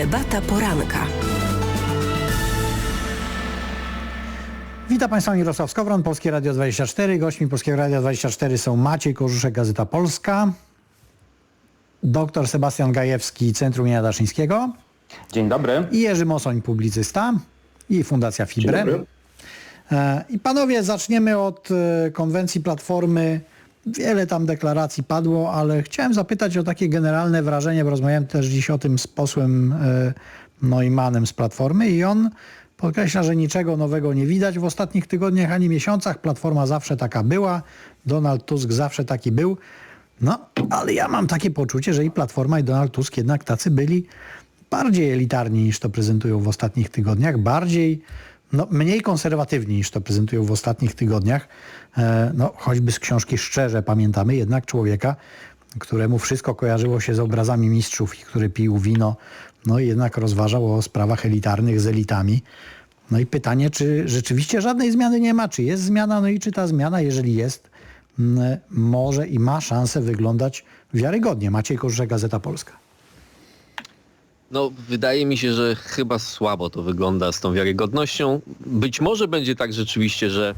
Debata poranka. Witam Państwa Mirosław Skowron, Polskie Radio 24. Gośćmi Polskiego Radia 24 są Maciej Korzuszek, Gazeta Polska, dr Sebastian Gajewski, Centrum Imienia Daszyńskiego Dzień dobry. i Jerzy Mosoń, publicysta i Fundacja Fibre. dobry. E, I panowie, zaczniemy od e, konwencji Platformy. Wiele tam deklaracji padło, ale chciałem zapytać o takie generalne wrażenie, bo rozmawiałem też dziś o tym z posłem Neumannem z Platformy i on podkreśla, że niczego nowego nie widać w ostatnich tygodniach ani miesiącach. Platforma zawsze taka była, Donald Tusk zawsze taki był. No, ale ja mam takie poczucie, że i Platforma i Donald Tusk jednak tacy byli bardziej elitarni niż to prezentują w ostatnich tygodniach, bardziej, no, mniej konserwatywni niż to prezentują w ostatnich tygodniach. E, no, choćby z książki Szczerze pamiętamy jednak człowieka, któremu wszystko kojarzyło się z obrazami mistrzów i który pił wino, no i jednak rozważał o sprawach elitarnych z elitami. No i pytanie, czy rzeczywiście żadnej zmiany nie ma, czy jest zmiana, no i czy ta zmiana, jeżeli jest, może i ma szansę wyglądać wiarygodnie. Maciej Korze, Gazeta Polska. No, wydaje mi się, że chyba słabo to wygląda z tą wiarygodnością. Być może będzie tak rzeczywiście, że,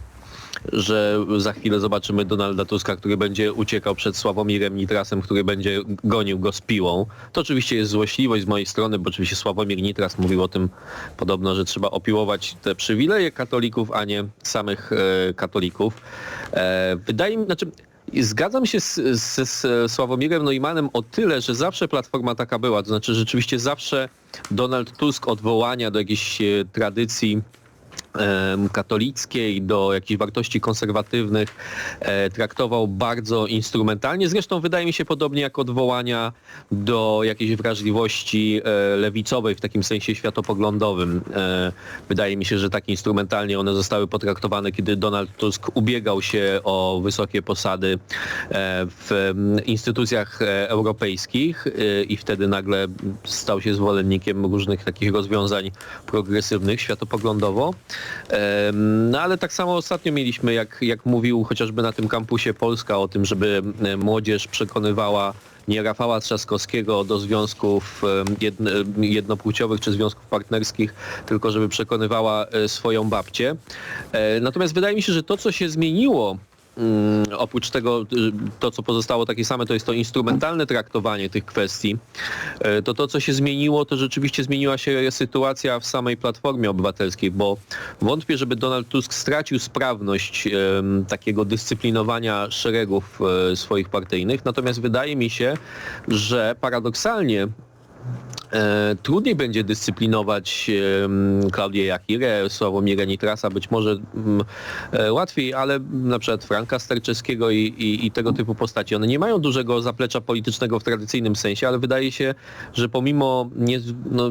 że za chwilę zobaczymy Donalda Tuska, który będzie uciekał przed Sławomirem Nitrasem, który będzie gonił go z piłą. To oczywiście jest złośliwość z mojej strony, bo oczywiście Sławomir Nitras mówił o tym podobno, że trzeba opiłować te przywileje katolików, a nie samych e, katolików. E, wydaje mi, znaczy Zgadzam się z, z, z Sławomirem Neumannem o tyle, że zawsze Platforma taka była. To znaczy rzeczywiście zawsze Donald Tusk odwołania do jakiejś e, tradycji katolickiej, do jakichś wartości konserwatywnych e, traktował bardzo instrumentalnie. Zresztą wydaje mi się podobnie jak odwołania do jakiejś wrażliwości e, lewicowej w takim sensie światopoglądowym. E, wydaje mi się, że tak instrumentalnie one zostały potraktowane, kiedy Donald Tusk ubiegał się o wysokie posady w instytucjach europejskich i wtedy nagle stał się zwolennikiem różnych takich rozwiązań progresywnych światopoglądowo. No ale tak samo ostatnio mieliśmy, jak, jak mówił chociażby na tym kampusie Polska o tym, żeby e, młodzież przekonywała nie Rafała Trzaskowskiego do związków jednopłciowych czy związków partnerskich, tylko żeby przekonywała e, swoją babcię. E, Natomiast wydaje mi się, że to, co się zmieniło oprócz tego, y, to co pozostało takie same, to jest to instrumentalne traktowanie tych kwestii. E, To to, co się zmieniło, to rzeczywiście zmieniła się sytuacja w samej Platformie Obywatelskiej, bo wątpię, żeby Donald Tusk stracił sprawność takiego dyscyplinowania szeregów e, swoich partyjnych. Natomiast wydaje mi się, że paradoksalnie trudniej będzie dyscyplinować Klaudię Jakirę, Sławomira Nitrasa, być może mm, e, łatwiej, ale na przykład Franka Sterczewskiego i, i, i tego typu postaci. One nie mają dużego zaplecza politycznego w tradycyjnym sensie, ale wydaje się, że pomimo nie, no,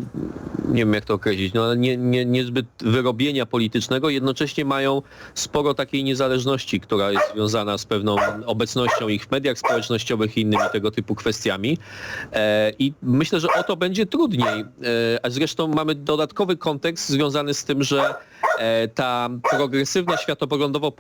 nie wiem jak to określić, no, nie, nie, niezbyt wyrobienia politycznego, jednocześnie mają sporo takiej niezależności, która jest związana z pewną obecnością ich w mediach społecznościowych i innymi tego typu kwestiami. E, I myślę, że o to będzie trudniej. E, A zresztą mamy dodatkowy kontekst związany z tym, że e, ta progresywna światopoglądowo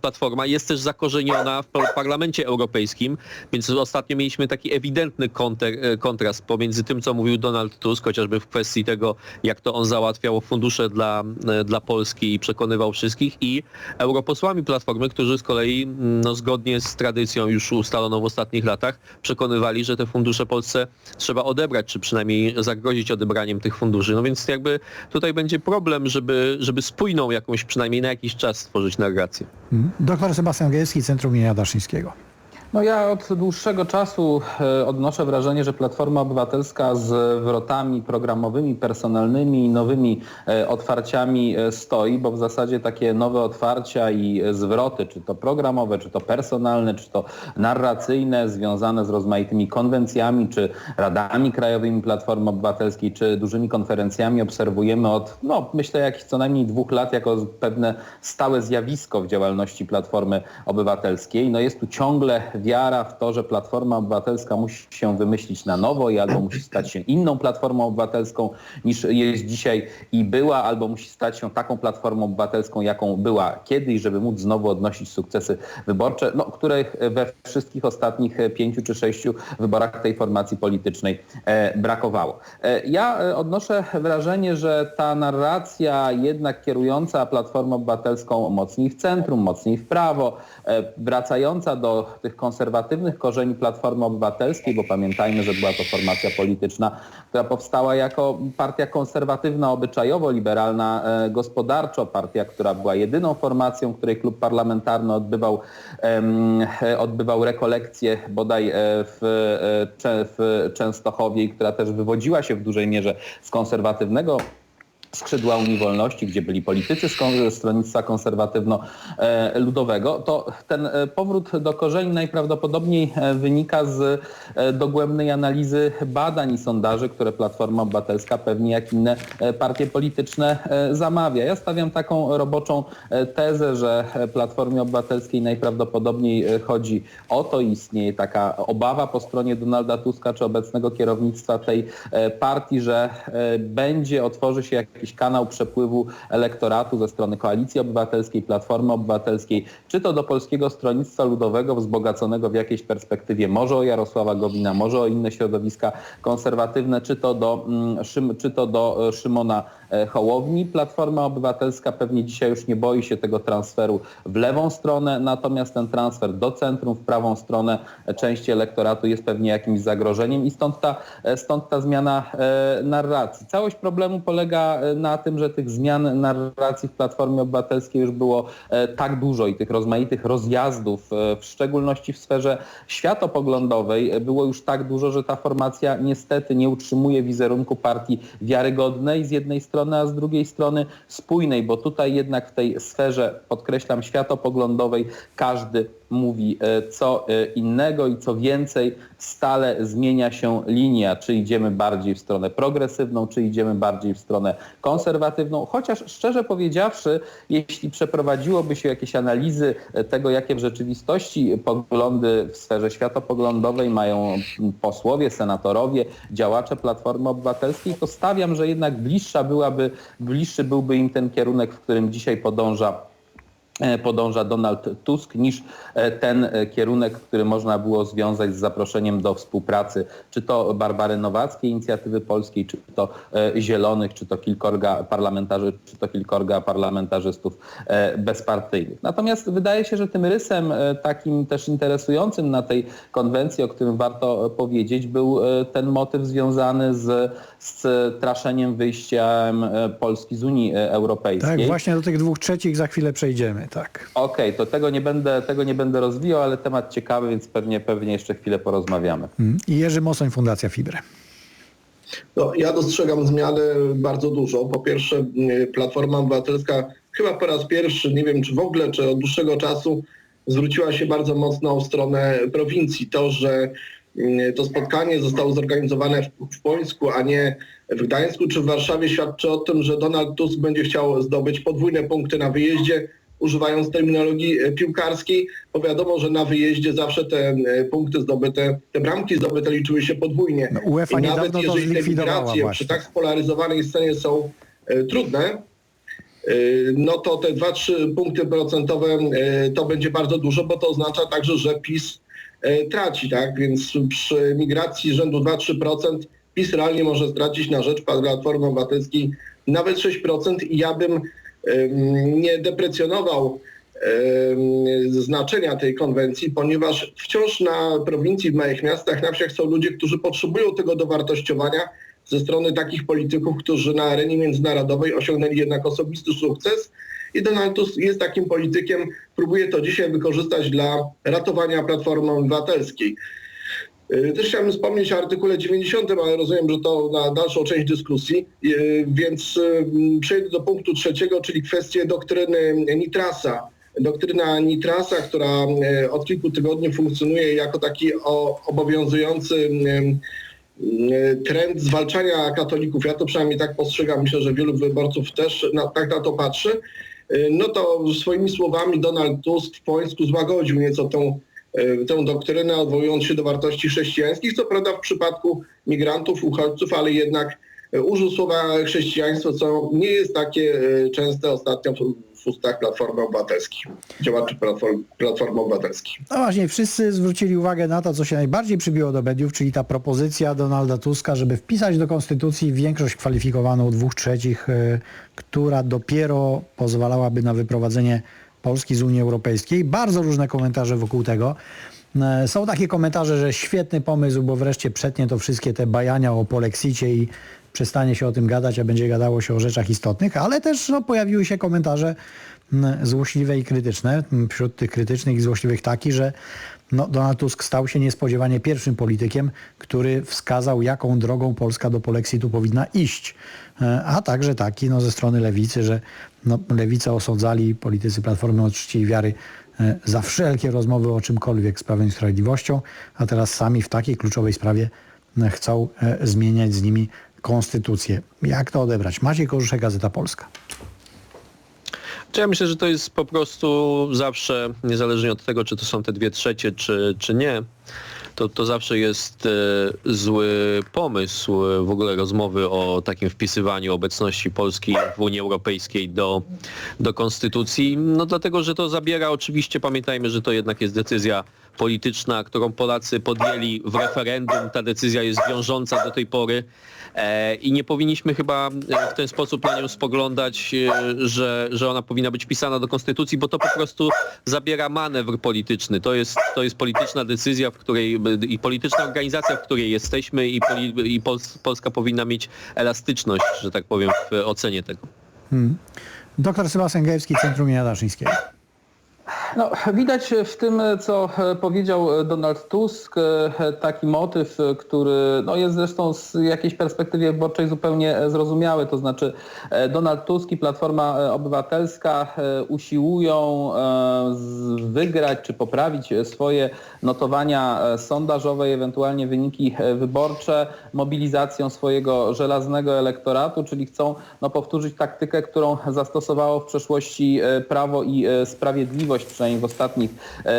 platforma jest też zakorzeniona w par- Parlamencie Europejskim, więc ostatnio mieliśmy taki ewidentny e, kontrast pomiędzy tym, co mówił Donald Tusk, chociażby w kwestii tego, jak to on załatwiał fundusze dla, dla Polski i przekonywał wszystkich i europosłami Platformy, którzy z kolei mm, no, zgodnie z tradycją już ustaloną w ostatnich latach przekonywali, że te fundusze Polsce trzeba odebrać, czy przynajmniej zagrozić odebraniem tych funduszy. No więc jakby tutaj będzie problem, żeby, żeby spójną jakąś przynajmniej na jakiś czas stworzyć narrację. Doktor Sebastian Gajewski, Centrum Imienia Daszyńskiego. No ja od dłuższego czasu e, odnoszę wrażenie, że Platforma Obywatelska z wrotami programowymi, personalnymi i nowymi e, otwarciami e, stoi, bo w zasadzie takie nowe otwarcia i zwroty, czy to programowe, czy to personalne, czy to narracyjne, związane z rozmaitymi konwencjami, czy radami krajowymi Platformy Obywatelskiej, czy dużymi konferencjami obserwujemy od, no myślę, jakichś co najmniej dwóch lat jako pewne stałe zjawisko w działalności Platformy Obywatelskiej. No jest tu ciągle wiara w to, że Platforma Obywatelska musi się wymyślić na nowo i albo musi stać się inną Platformą Obywatelską niż jest dzisiaj i była, albo musi stać się taką Platformą Obywatelską, jaką była kiedyś, żeby móc znowu odnosić sukcesy wyborcze, no, których we wszystkich ostatnich pięciu czy sześciu wyborach tej formacji politycznej e, brakowało. E, ja e, odnoszę wrażenie, że ta narracja jednak kierująca Platformę Obywatelską mocniej w centrum, mocniej w prawo, wracająca do tych konserwatywnych korzeni Platformy Obywatelskiej, bo pamiętajmy, że była to formacja polityczna, która powstała jako partia konserwatywna, obyczajowo, liberalna e, gospodarczo, partia, która była jedyną formacją, której klub parlamentarny odbywał, e, odbywał rekolekcje bodaj e, w, w Częstochowie i która też wywodziła się w dużej mierze z konserwatywnego skrzydła Unii Wolności, gdzie byli politycy z stronnictwa konserwatywno-ludowego, to ten e, powrót do korzeni najprawdopodobniej e, wynika z e, dogłębnej analizy badań i sondaży, które Platforma Obywatelska pewnie jak inne e, partie polityczne e, zamawia. Ja stawiam taką roboczą e, tezę, że e, Platformie Obywatelskiej najprawdopodobniej e, chodzi o to, istnieje taka obawa po stronie Donalda Tuska czy obecnego kierownictwa tej e, partii, że e, będzie, otworzy się jakiś kanał przepływu elektoratu ze strony Koalicji Obywatelskiej, Platformy Obywatelskiej, czy to do Polskiego Stronnictwa Ludowego wzbogaconego w jakiejś perspektywie może o Jarosława Gowina, może o inne środowiska konserwatywne, czy to do, mm, czy to do e, Szymona Hołowni. Platforma Obywatelska pewnie dzisiaj już nie boi się tego transferu w lewą stronę, natomiast ten transfer do centrum, w prawą stronę e, części elektoratu jest pewnie jakimś zagrożeniem i stąd ta, e, stąd ta zmiana e, narracji. Całość problemu polega e, na tym, że tych zmian narracji w Platformie Obywatelskiej już było e, tak dużo i tych rozmaitych rozjazdów, e, w szczególności w sferze światopoglądowej e, było już tak dużo, że ta formacja niestety nie utrzymuje wizerunku partii wiarygodnej z jednej strony, a z drugiej strony spójnej, bo tutaj jednak w tej sferze, podkreślam, światopoglądowej każdy mówi e, co e, innego i co więcej, stale zmienia się linia, czy idziemy bardziej w stronę progresywną, czy idziemy bardziej w stronę konserwatywną. Chociaż szczerze powiedziawszy, jeśli przeprowadziłoby się jakieś analizy e, tego, jakie w rzeczywistości poglądy w sferze światopoglądowej mają posłowie, senatorowie, działacze Platformy Obywatelskiej, to stawiam, że jednak bliższa byłaby, bliższy byłby im ten kierunek, w którym dzisiaj podąża podąża Donald Tusk niż e, ten e, kierunek, który można było związać z zaproszeniem do współpracy, czy to Barbary Nowackiej, Inicjatywy Polskiej, czy to e, Zielonych, czy to kilkorga parlamentarzy, czy to kilkorga parlamentarzystów e, bezpartyjnych. Natomiast wydaje się, że tym rysem e, takim też interesującym na tej konwencji, o którym warto e, powiedzieć, był e, ten motyw związany z, z traszeniem wyjściem e, Polski z Unii e, Europejskiej. Tak, właśnie do tych dwóch trzecich za chwilę przejdziemy, tak. Okej, to tego nie, będę, tego nie będę rozwijał, ale temat ciekawy, więc pewnie, pewnie jeszcze chwilę porozmawiamy. Mm. I Jerzy Mosoń, Fundacja Fibre. No, ja dostrzegam zmiany bardzo dużo. Po pierwsze, y, Platforma Obywatelska chyba po raz pierwszy, nie wiem czy w ogóle, czy od dłuższego czasu, zwróciła się bardzo mocno w stronę prowincji. To, że y, to spotkanie zostało zorganizowane w, w Pońsku, a nie w Gdańsku czy w Warszawie, świadczy o tym, że Donald Tusk będzie chciał zdobyć podwójne punkty na wyjeździe, używając terminologii e, piłkarskiej, bo wiadomo, że na wyjeździe zawsze te e, punkty zdobyte, te bramki zdobyte liczyły się podwójnie. No, UEFA I nawet jeżeli te migracje przy tak spolaryzowanej scenie są e, trudne, no to te 2-3 punkty procentowe to będzie bardzo dużo, bo to oznacza także, że PiS traci, tak? Więc przy migracji rzędu 2-3% PiS realnie może stracić na rzecz Platformy Obywatelskiej nawet 6% i ja bym nie deprecjonował znaczenia tej konwencji, ponieważ wciąż na prowincji, w małych miastach, na wsiach są ludzie, którzy potrzebują tego dowartościowania ze strony takich polityków, którzy na arenie międzynarodowej osiągnęli jednak osobisty sukces i Donald Tusk jest takim politykiem, próbuje to dzisiaj wykorzystać dla ratowania Platformy Obywatelskiej. Y, Też chciałbym wspomnieć o artykule 90, ale rozumiem, że to na dalszą część dyskusji, Y, więc y, przejdę do punktu trzeciego, czyli kwestię doktryny Nitrasa. Doktryna Nitrasa, która od kilku tygodni funkcjonuje jako taki obowiązujący trend zwalczania katolików. Ja to przynajmniej tak postrzegam, myślę, że wielu wyborców też na, tak na to patrzy. No to swoimi słowami Donald Tusk w Pońsku złagodził nieco tą tę doktrynę, odwołując się do wartości chrześcijańskich, co prawda w przypadku migrantów, uchodźców, ale jednak e, użył słowa chrześcijaństwo, co nie jest takie e, częste ostatnio w, ustach Platformy Obywatelskiej, działaczy Platform, Platformy Obywatelskiej. No właśnie, wszyscy zwrócili uwagę na to, co się najbardziej przybiło do mediów, czyli ta propozycja Donalda Tuska, żeby wpisać do konstytucji większość kwalifikowaną dwóch trzecich, która dopiero pozwalałaby na wyprowadzenie Polski z Unii Europejskiej. Bardzo różne komentarze wokół tego. E, Są takie komentarze, że świetny pomysł, bo wreszcie przetnie to wszystkie te bajania o polexicie i przestanie się o tym gadać, a będzie gadało się o rzeczach istotnych, ale też no, pojawiły się komentarze złośliwe i krytyczne. M, Wśród tych krytycznych i złośliwych taki, że no, Donald Tusk stał się niespodziewanie pierwszym politykiem, który wskazał, jaką drogą Polska do polexitu powinna iść. E, A także taki no, ze strony lewicy, że no, osądzali politycy Platformy od i wiary e, za wszelkie rozmowy o czymkolwiek z Prawem i Sprawiedliwością, a teraz sami w takiej kluczowej sprawie chcą e, zmieniać z nimi konstytucję. Jak to odebrać? Maciej Korzuszek, Gazeta Polska. Ja myślę, że to jest po prostu zawsze, niezależnie od tego, czy to są te dwie trzecie, czy, czy nie, to, to zawsze jest e, zły pomysł w ogóle rozmowy o takim wpisywaniu obecności Polski w Unii Europejskiej do, do konstytucji. No dlatego, że to zabiera oczywiście, pamiętajmy, że to jednak jest decyzja polityczna, którą Polacy podjęli w referendum. Ta decyzja jest wiążąca do tej pory e, i nie powinniśmy chyba e, w ten sposób na nią spoglądać, e, że, że ona powinna być wpisana do konstytucji, bo to po prostu zabiera manewr polityczny. To jest, to jest polityczna decyzja, w której i polityczna organizacja, w której jesteśmy i, poli, i Pols, Polska powinna mieć elastyczność, że tak powiem, w ocenie tego. Doktor Sebastian Gajewski, Centrum Imienia Daszyńskiego. No, widać w tym, co powiedział Donald Tusk, taki motyw, który no, jest zresztą z jakiejś perspektywy wyborczej zupełnie zrozumiały. To znaczy Donald Tusk i Platforma Obywatelska usiłują wygrać czy poprawić swoje notowania sondażowe i ewentualnie wyniki wyborcze mobilizacją swojego żelaznego elektoratu, czyli chcą no, powtórzyć taktykę, którą zastosowało w przeszłości Prawo i Sprawiedliwość przynajmniej w ostatnich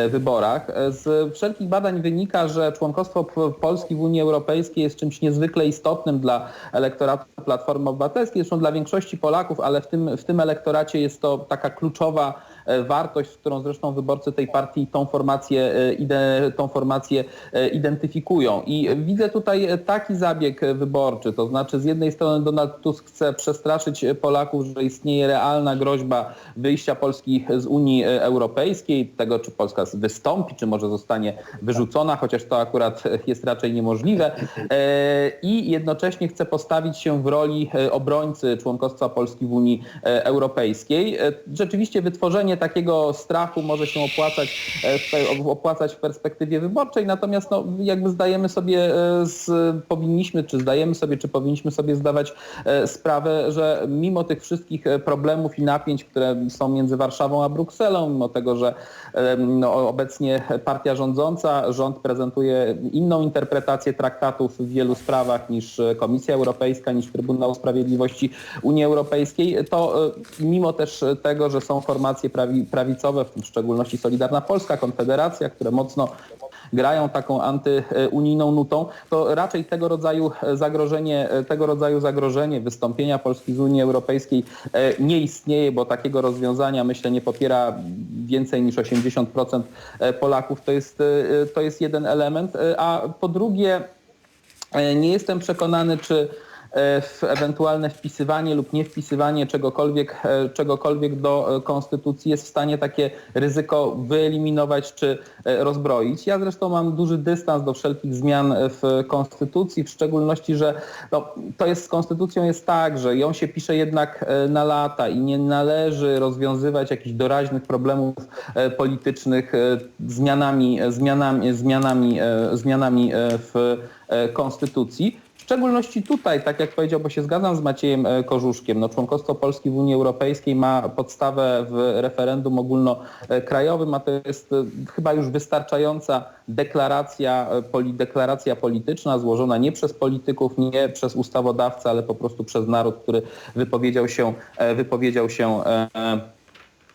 wyborach. Z wszelkich badań wynika, że członkostwo Polski w Unii Europejskiej jest czymś niezwykle istotnym dla elektoratu Platformy Obywatelskiej, zresztą dla większości Polaków, ale w tym, w tym elektoracie jest to taka kluczowa wartość, z którą zresztą wyborcy tej partii tą formację, tą formację identyfikują. I widzę tutaj taki zabieg wyborczy, to znaczy z jednej strony Donald Tusk chce przestraszyć Polaków, że istnieje realna groźba wyjścia Polski z Unii Europejskiej, tego czy Polska wystąpi, czy może zostanie wyrzucona, chociaż to akurat jest raczej niemożliwe. I jednocześnie chce postawić się w roli obrońcy członkostwa Polski w Unii Europejskiej. Rzeczywiście wytworzenie takiego strachu może się opłacać, opłacać w perspektywie wyborczej, natomiast no, jakby zdajemy sobie, z, powinniśmy, czy zdajemy sobie, czy powinniśmy sobie zdawać sprawę, że mimo tych wszystkich problemów i napięć, które są między Warszawą a Brukselą, mimo tego, że no, obecnie partia rządząca, rząd prezentuje inną interpretację traktatów w wielu sprawach niż Komisja Europejska, niż Trybunał Sprawiedliwości Unii Europejskiej, to mimo też tego, że są formacje prawi, prawicowe, w szczególności Solidarna Polska, Konfederacja, które mocno grają taką antyunijną nutą, to raczej tego rodzaju zagrożenie, tego rodzaju zagrożenie wystąpienia Polski z Unii Europejskiej nie istnieje, bo takiego rozwiązania myślę nie popiera więcej niż 80% Polaków. To jest, to jest jeden element. A po drugie nie jestem przekonany, czy w ewentualne wpisywanie lub nie wpisywanie czegokolwiek, czegokolwiek do konstytucji jest w stanie takie ryzyko wyeliminować czy rozbroić. Ja zresztą mam duży dystans do wszelkich zmian w konstytucji, w szczególności, że no, to jest z konstytucją jest tak, że ją się pisze jednak na lata i nie należy rozwiązywać jakichś doraźnych problemów politycznych zmianami, zmianami, zmianami, zmianami w konstytucji. Szczególności tutaj, tak jak powiedział, bo się zgadzam z Maciejem Korzuszkiem, no członkostwo Polski w Unii Europejskiej ma podstawę w referendum ogólnokrajowym, a to jest chyba już wystarczająca deklaracja, deklaracja polityczna złożona nie przez polityków, nie przez ustawodawcę, ale po prostu przez naród, który wypowiedział się, wypowiedział się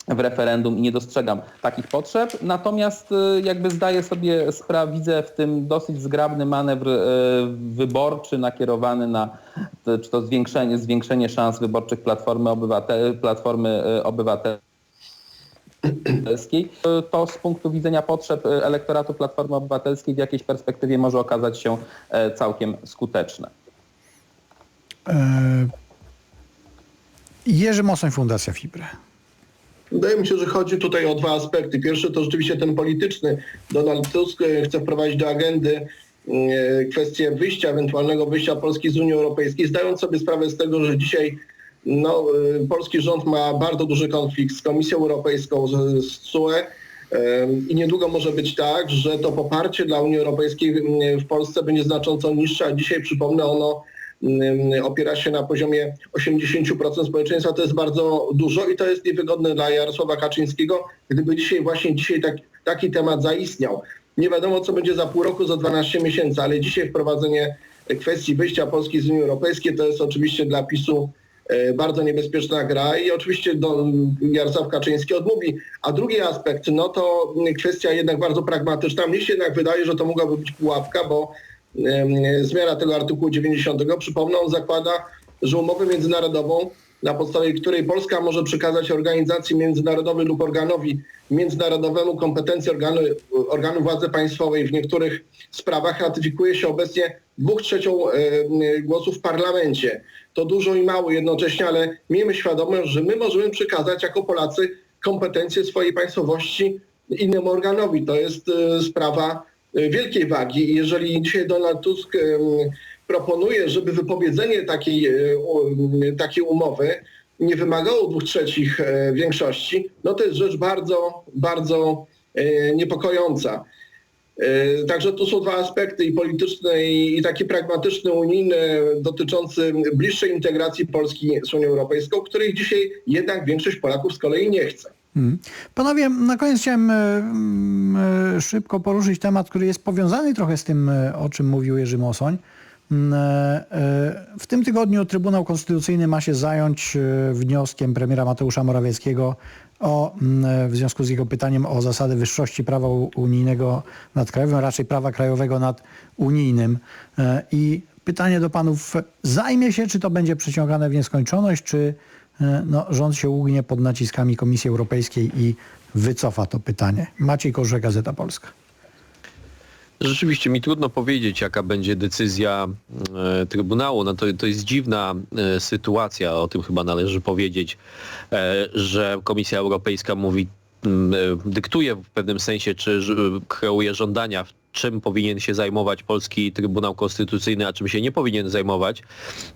w referendum i nie dostrzegam takich potrzeb. Natomiast y, jakby zdaję sobie sprawę, widzę w tym dosyć zgrabny manewr y, wyborczy nakierowany na czy to zwiększenie, zwiększenie szans wyborczych Platformy, Obywatel, Platformy y, Obywatelskiej. To z punktu widzenia potrzeb elektoratu Platformy Obywatelskiej w jakiejś perspektywie może okazać się e, całkiem skuteczne. E, Jerzy Mosoń, Fundacja Fibre. Wydaje mi się, że chodzi tutaj o dwa aspekty. Pierwszy to rzeczywiście ten polityczny. Donald Tusk e, chce wprowadzić do agendy e, kwestię wyjścia, ewentualnego wyjścia Polski z Unii Europejskiej, zdając sobie sprawę z tego, że dzisiaj no, e, polski rząd ma bardzo duży konflikt z Komisją Europejską, z, z CUE i niedługo może być tak, że to poparcie dla Unii Europejskiej m, w Polsce będzie znacząco niższe, a dzisiaj przypomnę ono opiera się na poziomie 80% społeczeństwa, to jest bardzo dużo i to jest niewygodne dla Jarosława Kaczyńskiego, gdyby dzisiaj właśnie dzisiaj tak, taki temat zaistniał. Nie wiadomo, co będzie za pół roku, za 12 miesięcy, ale dzisiaj wprowadzenie kwestii wyjścia Polski z Unii Europejskiej to jest oczywiście dla PiSu e, bardzo niebezpieczna gra i oczywiście do, Jarosław Kaczyński odmówi. A drugi aspekt, no to kwestia jednak bardzo pragmatyczna. Mnie się jednak wydaje, że to mogłaby być pułapka, bo zmiana tego artykułu 90, przypomnę, on zakłada, że umowę międzynarodową, na podstawie której Polska może przekazać organizacji międzynarodowej lub organowi międzynarodowemu kompetencje organu, organu władzy państwowej w niektórych sprawach ratyfikuje się obecnie dwóch trzecią e, głosów w parlamencie. To dużo i mało jednocześnie, ale miejmy świadomość, że my możemy przekazać jako Polacy kompetencje swojej państwowości innemu organowi. To jest e, sprawa wielkiej wagi. Jeżeli dzisiaj Donald Tusk em, proponuje, żeby wypowiedzenie takiej, u- takiej umowy nie wymagało dwóch trzecich większości, no to jest rzecz bardzo, bardzo niepokojąca. Także tu są dwa aspekty i polityczny i, i taki pragmatyczny, unijny dotyczący bliższej integracji Polski z Unią Europejską, której dzisiaj jednak większość Polaków z kolei nie chce. Mhm. Panowie, na koniec chciałem e, mm, e, szybko poruszyć temat, który jest powiązany trochę z tym, e, o czym mówił Jerzy Mosoń. Mm, W tym tygodniu Trybunał Konstytucyjny ma się zająć wnioskiem premiera Mateusza Morawieckiego o, mm, w związku z jego pytaniem o zasadę wyższości prawa unijnego nad krajowym, raczej prawa krajowego nad unijnym. I pytanie do panów, zajmie się, czy to będzie przeciągane w nieskończoność, czy no, rząd się ugnie pod naciskami Komisji Europejskiej i wycofa to pytanie. Maciej Korze, Gazeta Polska. Rzeczywiście mi trudno powiedzieć, jaka będzie decyzja e, Trybunału. No to, to jest dziwna e, sytuacja, o tym chyba należy powiedzieć, e, że Komisja Europejska mówi, e, dyktuje w pewnym sensie, czy ż- kreuje żądania, czym powinien się zajmować polski Trybunał Konstytucyjny, a czym się nie powinien zajmować.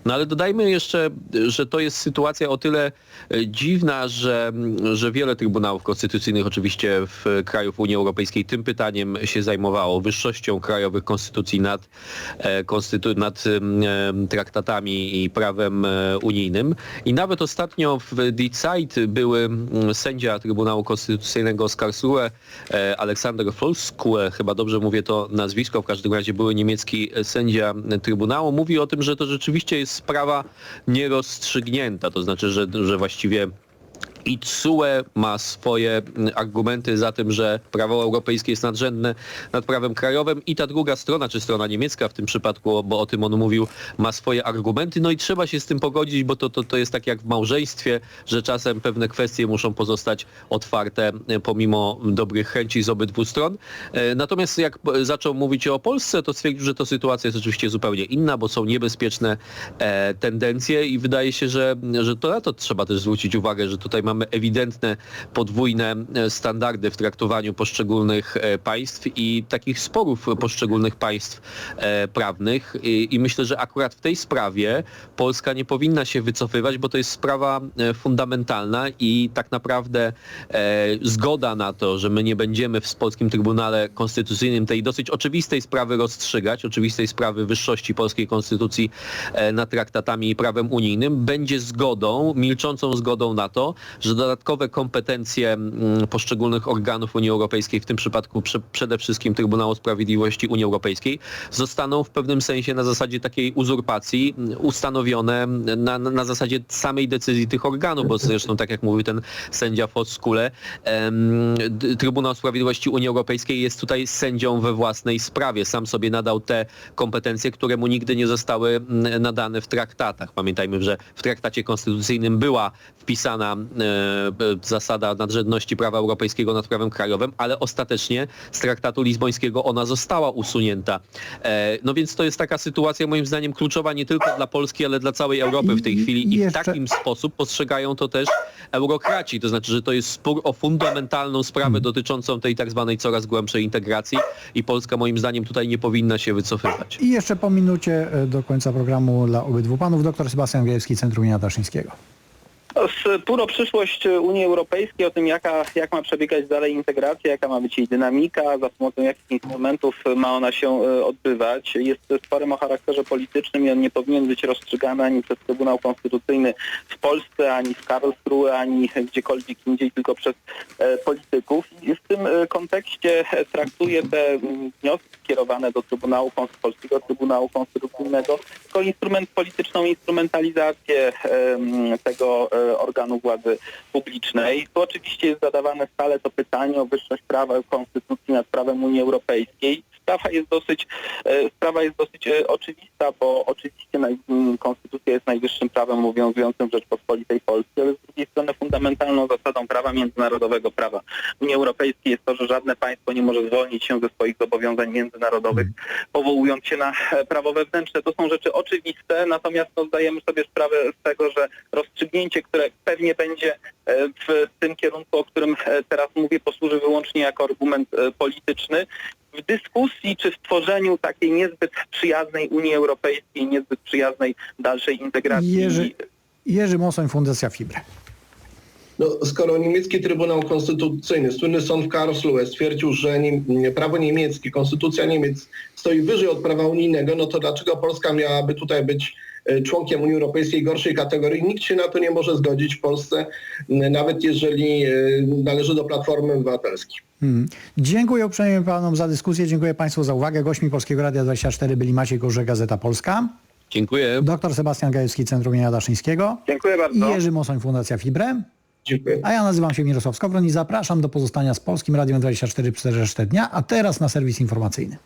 No ale dodajmy jeszcze, że to jest sytuacja o tyle e, dziwna, że, że wiele Trybunałów Konstytucyjnych oczywiście w krajów Unii Europejskiej tym pytaniem się zajmowało, wyższością krajowych konstytucji nad, e, konstytu- nad em, traktatami i prawem e, unijnym. I nawet ostatnio w Zeit były sędzia Trybunału Konstytucyjnego z Karlsruhe, e, Aleksander Folskue, chyba dobrze mówię to nazwisko, w każdym razie były niemiecki sędzia Trybunału, mówi o tym, że to rzeczywiście jest sprawa nierozstrzygnięta, to znaczy, że, że właściwie i TSUE ma swoje mm, argumenty za tym, że prawo europejskie jest nadrzędne nad prawem krajowym i ta druga strona, czy strona niemiecka w tym przypadku, bo o tym on mówił, ma swoje argumenty. No i trzeba się z tym pogodzić, bo to, to, to jest tak jak w małżeństwie, że czasem pewne kwestie muszą pozostać otwarte e, pomimo dobrych chęci z obydwu stron. E, Natomiast jak p- zaczął mówić o Polsce, to stwierdził, że to sytuacja jest oczywiście zupełnie inna, bo są niebezpieczne e, tendencje i wydaje się, że, że to na to trzeba też zwrócić uwagę, że tutaj mamy ewidentne podwójne e, standardy w traktowaniu poszczególnych e, państw i takich sporów poszczególnych państw e, prawnych. I, myślę, że akurat w tej sprawie Polska nie powinna się wycofywać, bo to jest sprawa fundamentalna i tak naprawdę zgoda na to, że my nie będziemy w polskim Trybunale Konstytucyjnym tej dosyć oczywistej sprawy rozstrzygać, oczywistej sprawy wyższości polskiej konstytucji nad traktatami i prawem unijnym, będzie zgodą, milczącą zgodą na to, że dodatkowe kompetencje mm, poszczególnych organów Unii Europejskiej, w tym przypadku prze, przede wszystkim Trybunału Sprawiedliwości Unii Europejskiej, zostaną w pewnym sensie na zasadzie takiej uzurpacji mm, ustanowione na, na zasadzie samej decyzji tych organów, bo zresztą tak jak mówił ten sędzia Foskule, Trybunał Sprawiedliwości Unii Europejskiej jest tutaj sędzią we własnej sprawie. Sam sobie nadał te kompetencje, które mu nigdy nie zostały mm, nadane w traktatach. Pamiętajmy, że w traktacie konstytucyjnym była wpisana zasada nadrzędności prawa europejskiego nad prawem krajowym, ale ostatecznie z traktatu lizbońskiego ona została usunięta. E, no więc to jest taka sytuacja moim zdaniem kluczowa nie tylko dla Polski, ale dla całej Europy w tej chwili i w takim sposób postrzegają to też eurokraci. To znaczy, że to jest spór o fundamentalną sprawę dotyczącą tej tak zwanej coraz głębszej integracji i Polska moim zdaniem tutaj nie powinna się wycofywać. I jeszcze po minucie e, do końca programu dla obydwu panów dr Sebastian Gajewski, Centrum Jana Daszyńskiego. Spór o przyszłość Unii Europejskiej, o tym jaka, jak ma przebiegać dalej integracja, jaka ma być jej dynamika, za pomocą jakich instrumentów ma ona się e, odbywać, jest sporem o charakterze politycznym i on nie powinien być rozstrzygany ani przez Trybunał Konstytucyjny w Polsce, ani w Karlsruhe, ani gdziekolwiek indziej, tylko przez e, polityków. I w tym e, kontekście e, traktuję te mm, wnioski skierowane do Trybunału Polskiego Trybunału Konstytucyjnego jako instrument, polityczną instrumentalizację tego e, organu władzy publicznej. Tu oczywiście jest zadawane stale to pytanie o wyższość prawa konstytucji nad prawem Unii Europejskiej. Sprawa jest dosyć, e, sprawa jest dosyć e, oczywista, bo oczywiście naj, m, konstytucja jest najwyższym prawem obowiązującym w Rzeczpospolitej Polskiej, ale z drugiej strony fundamentalną zasadą prawa międzynarodowego prawa Unii Europejskiej jest to, że żadne państwo nie może zwolnić się ze swoich zobowiązań międzynarodowych, powołując się na e, prawo wewnętrzne. To są rzeczy oczywiste, natomiast no, zdajemy sobie sprawę z tego, że rozstrzygnięcie, które pewnie będzie w tym kierunku, o którym teraz mówię, posłuży wyłącznie jako argument polityczny. W dyskusji czy w tworzeniu takiej niezbyt przyjaznej Unii Europejskiej, niezbyt przyjaznej dalszej integracji Jerzy, Jerzy Mosoń, Fundacja Fibre. No, skoro niemiecki Trybunał Konstytucyjny, słynny sąd w Karlsruhe stwierdził, że nie, prawo niemieckie, konstytucja Niemiec stoi wyżej od prawa unijnego, no to dlaczego Polska miałaby tutaj być członkiem Unii Europejskiej gorszej kategorii? Nikt się na to nie może zgodzić w Polsce, nawet jeżeli e, należy do Platformy Obywatelskiej. Hmm. Dziękuję uprzejmie panom za dyskusję, dziękuję państwu za uwagę. Gośćmi Polskiego Radia 24 byli Maciej Gorze, Gazeta Polska, Dziękuję. dr Sebastian Gajewski, Centrum Jana Daszyńskiego Dziękuję i bardzo. Jerzy Mosoń, Fundacja Fibre. Dziękuję. A ja nazywam się Mirosław Skowron i zapraszam do pozostania z Polskim Radiem 24 przez resztę dnia, a teraz na serwis informacyjny.